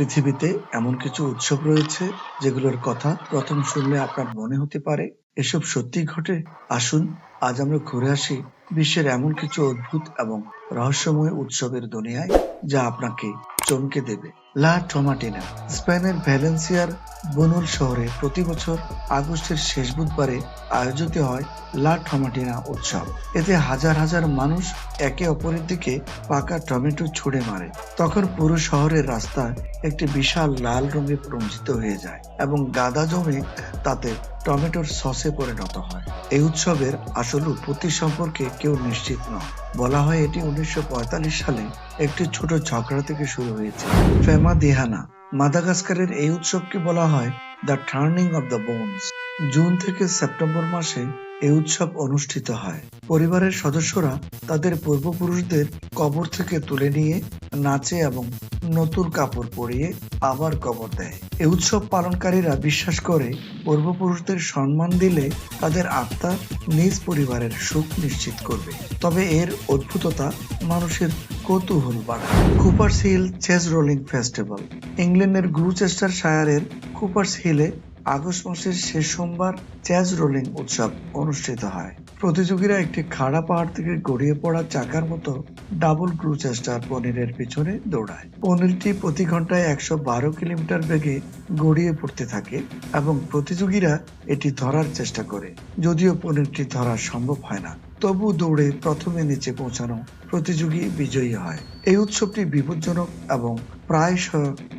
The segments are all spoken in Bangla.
পৃথিবীতে এমন কিছু উৎসব রয়েছে যেগুলোর কথা প্রথম শুনলে আপনার মনে হতে পারে। এসব সত্যি ঘটে? আসুন আজ আমরা ঘুরে আসি বিশ্বের এমন কিছু অদ্ভুত এবং রহস্যময় উৎসবের দুনিয়ায় যা আপনাকে চমকে দেবে। লা টমাটিনা, স্পেনের ভ্যালেন্সিয়ার বনুল শহরে প্রতি বছর আগস্টের শেষ বুধবারে আয়োজিত হয় লা টমাটিনা উৎসব। এতে হাজার হাজার মানুষ একে অপরের দিকে পাকা টমেটো ছুঁড়ে মারে। তখন পুরো শহরের রাস্তা একটি বিশাল লাল রঙে রঞ্জিত হয়ে যায় এবং গাদা জমে তাতে টমেটোর সসে পরিণত হয়। এই উৎসবের আসল উৎপত্তি সম্পর্কে কেউ নিশ্চিত নয় বলা হয় এটি উনিশশো সালে একটি ছোট ঝগড়া থেকে শুরু হয়েছে। ফেমা দিহানা, মাদাগাস্কারের এই উৎসবকে বলা হয় the turning of the bones June থেকে সেপ্টেম্বর মাসে এই উৎসব অনুষ্ঠিত হয়। পরিবারের সদস্যরা তাদের পূর্বপুরুষদের কবর থেকে তুলে নিয়ে নাচে এবং নতুন কাপড় পরিয়ে আবার কবর দেয়। এ উৎসব পালনকারীরা বিশ্বাস করে, পূর্বপুরুষদের সম্মান দিলে তাদের আত্মা নিজ পরিবারের সুখ নিশ্চিত করবে। তবে এর অদ্ভুততা মানুষের কৌতূহল বাড়ায়। Cooper's Hill cheese rolling festival, ইংল্যান্ডের গ্লুচেস্টার শায়ারের কুপার্স হিলে আগস্ট মাসের শেষ সোমবার চ্যাজ রোলিং উৎসব অনুষ্ঠিত হয়। প্রতিযোগীরা একটি খাড়া পাহাড় থেকে গড়িয়ে পড়া চাকার মতো ডাবল গ্লুচেস্টার পনিরের পিছনে দৌড়ায়। পনিরটি প্রতি ঘন্টায় একশো বারো কিলোমিটার বেগে গড়িয়ে পড়তে থাকে এবং প্রতিযোগীরা এটি ধরার চেষ্টা করে। যদিও পনিরটি ধরা সম্ভব হয় না, তবু দৌড়ে প্রথমে নিচে পৌঁছানো প্রতিযোগী বিজয়ী হয়। এই উৎসবটি বিপজ্জনক এবং প্রায়শ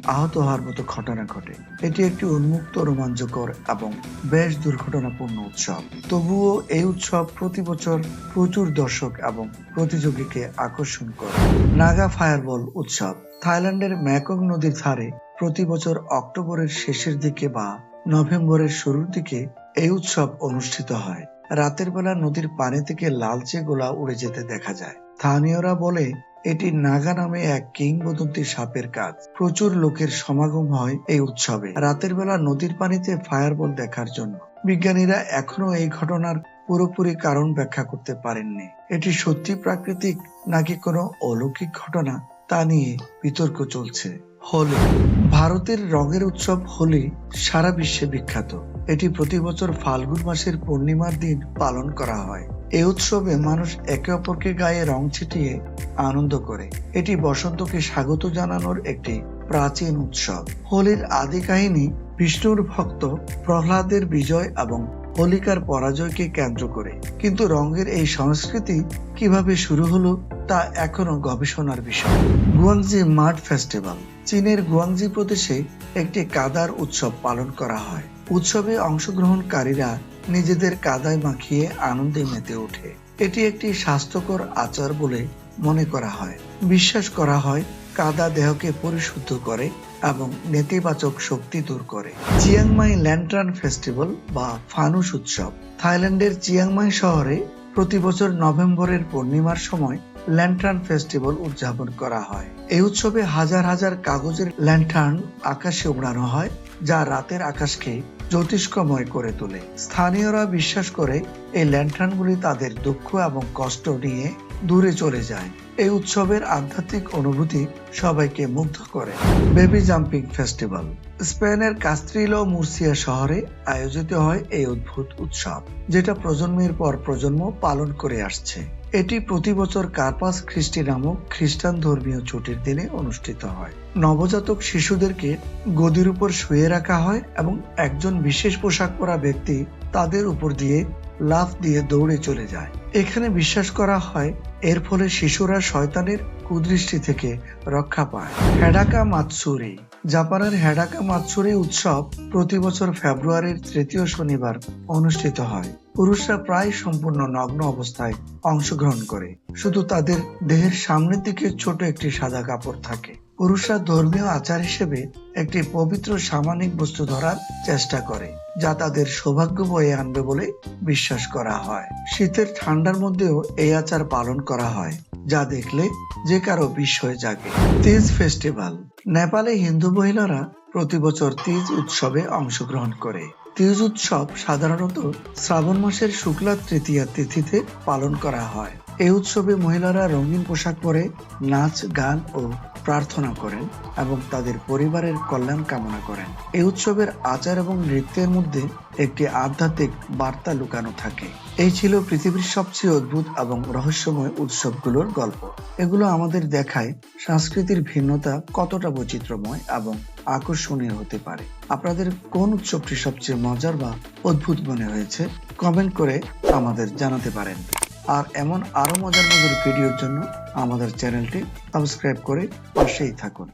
আহত হওয়ার মতো ঘটনা ঘটে। এটি একটি উন্মুক্ত রোমাঞ্চকর এবং বেশ দুর্ঘটনাপূর্ণ উৎসব। তবুও এই উৎসব প্রতি বছর প্রচুর দর্শক এবং প্রতিযোগীকে আকর্ষণ করে। নাগা ফায়ারবল উৎসব, থাইল্যান্ডের ম্যাকক নদীর ধারে প্রতি বছর অক্টোবরের শেষের দিকে বা নভেম্বরের শুরুর দিকে এই উৎসব অনুষ্ঠিত হয়। রাতের বেলা নদীর পানি থেকে লালচে গোলা উড়ে যেতে দেখা যায়। স্থানীয়রা বলে এটি নাগা নামে এক কিংবদন্তি সাপের কাজ। প্রচুর লোকের সমাগম হয় এই উৎসবে। রাতের বেলা নদীর পানিতে ফায়ারবল দেখার জন্য। বিজ্ঞানীরা এখনও এই ঘটনার পুরোপুরি কারণ ব্যাখ্যা করতে পারেননি। এটি সত্যি প্রাকৃতিক নাকি কোনো অলৌকিক ঘটনা, তা নিয়ে বিতর্ক চলছে। হোলি। ভারতের রঙের উৎসব হোলি সারা বিশ্বে বিখ্যাত। এটি প্রতি বছর ফাল্গুন মাসের পূর্ণিমার দিন পালন করা হয়। এই উৎসবে মানুষ একে অপরকে গায়ে রং ছিটিয়ে আনন্দ করে। এটি বসন্তকে স্বাগত জানানোর একটি প্রাচীন উৎসব। হোলির আদি কাহিনী বিষ্ণুর ভক্ত প্রহ্লাদের বিজয় এবং হোলিকার পরাজয়কে কেন্দ্র করে। কিন্তু রঙের এই সংস্কৃতি কীভাবে শুরু হলো তা এখনও গবেষণার বিষয়। গুয়াংজি মাড ফেস্টিভ্যাল, চীনের গুয়াংজি প্রদেশে একটি কাদার উৎসব পালন করা হয়। উৎসবে অংশগ্রহণকারীরা নিজেদের কাদায় মাখিয়ে আনন্দে মেতে ওঠে। এটি একটি স্বাস্থ্যকর আচার বলে মনে করা হয়। বিশ্বাস করা হয়, কাদা দেহকে পরিশুদ্ধ করে এবং নেতিবাচক শক্তি দূর করে। চিয়াংমাই ল্যান্ট্রান ফেস্টিভ্যাল বা ফানুস উৎসব। থাইল্যান্ডের চিয়াংমাই শহরে প্রতি বছর নভেম্বরের পূর্ণিমার সময় ল্যান্টার্ন ফেস্টিভ্যাল উদযাপন করা হয়। এই উৎসবে হাজার হাজার কাগজের ল্যান্টার্ন আকাশে উড়ানো হয়, যা রাতের আকাশকে জ্যোতিষ্কময় করে তোলে। স্থানীয়রা বিশ্বাস করে এই ল্যান্টার্নগুলি তাদের দুঃখ এবং কষ্ট নিয়ে দূরে চলে যায়। এই উৎসবের আধ্যাত্মিক অনুভূতি সবাইকে মুগ্ধ করে। Baby jumping festival. স্পেনের কাস্ত্রিলো মুর্সিয়া শহরে আয়োজিত হয় এই অদ্ভুত উৎসব, যেটা প্রজন্মের পর প্রজন্ম পালন করে আসছে। এটি প্রতি বছর কার্পাস খ্রিস্টি নামক খ্রিস্টান ধর্মীয় ছুটির দিনে অনুষ্ঠিত হয়। নবজাতক শিশুদেরকে গদির উপর শুয়ে রাখা হয় এবং একজন বিশেষ পোশাক পরা ব্যক্তি তাদের উপর দিয়ে লাফ দিয়ে দৌড়ে চলে যায়। এখানে বিশ্বাস করা হয়, এর ফলে শিশুরা শয়তানের কুদৃষ্টি থেকে রক্ষা পায়। হেডাকা মাতসুরি জাপানের হেডাকা মাতসুরি উৎসব প্রতি বছর ফেব্রুয়ারির তৃতীয় শনিবার অনুষ্ঠিত হয়। পুরুষরা প্রায় সম্পূর্ণ নগ্ন অবস্থায় অংশগ্রহণ করে। শুধু তাদের দেহের সামনের দিকে ছোট একটি সাদা কাপড় থাকে। পুরুষরা ধর্মীয় আচার হিসেবে একটি পবিত্র সামানিক বস্তু ধরার চেষ্টা করে, যা তাদের সৌভাগ্য বয়ে আনবে বলে বিশ্বাস করা হয়। শীতের ঠান্ডার মধ্যেও এই আচার পালন করা হয়, যা দেখলে যে কারও বিস্ময় জাগে। তেজ ফেস্টিভ্যাল নেপালে হিন্দু মহিলারা প্রতি বছর তিজ উৎসবে অংশগ্রহণ করে। তিজ উৎসব সাধারণত শ্রাবণ মাসের শুক্লা তৃতীয়া তিথিতে পালন করা হয়। এই উৎসবে মহিলারা রঙিন পোশাক পরে নাচ, গান ও প্রার্থনা করেন এবং তাদের পরিবারের কল্যাণ কামনা করেন। এই উৎসবের আচার এবং নৃত্যের মধ্যে একটি আধ্যাত্মিক বার্তা লুকানো থাকে। এই ছিল পৃথিবীর সবচেয়ে অদ্ভুত এবং রহস্যময় উৎসবগুলোর গল্প। এগুলো আমাদের দেখায় সংস্কৃতির ভিন্নতা কতটা বৈচিত্র্যময় এবং আকর্ষণীয় হতে পারে। আপনাদের কোন উৎসবটি সবচেয়ে মজার বা অদ্ভুত মনে হয়েছে? কমেন্ট করে আমাদের জানাতে পারেন। আর এমন আরও মজার মজার ভিডিওর জন্য আমাদের চ্যানেলটি সাবস্ক্রাইব করে পাশেই থাকুন।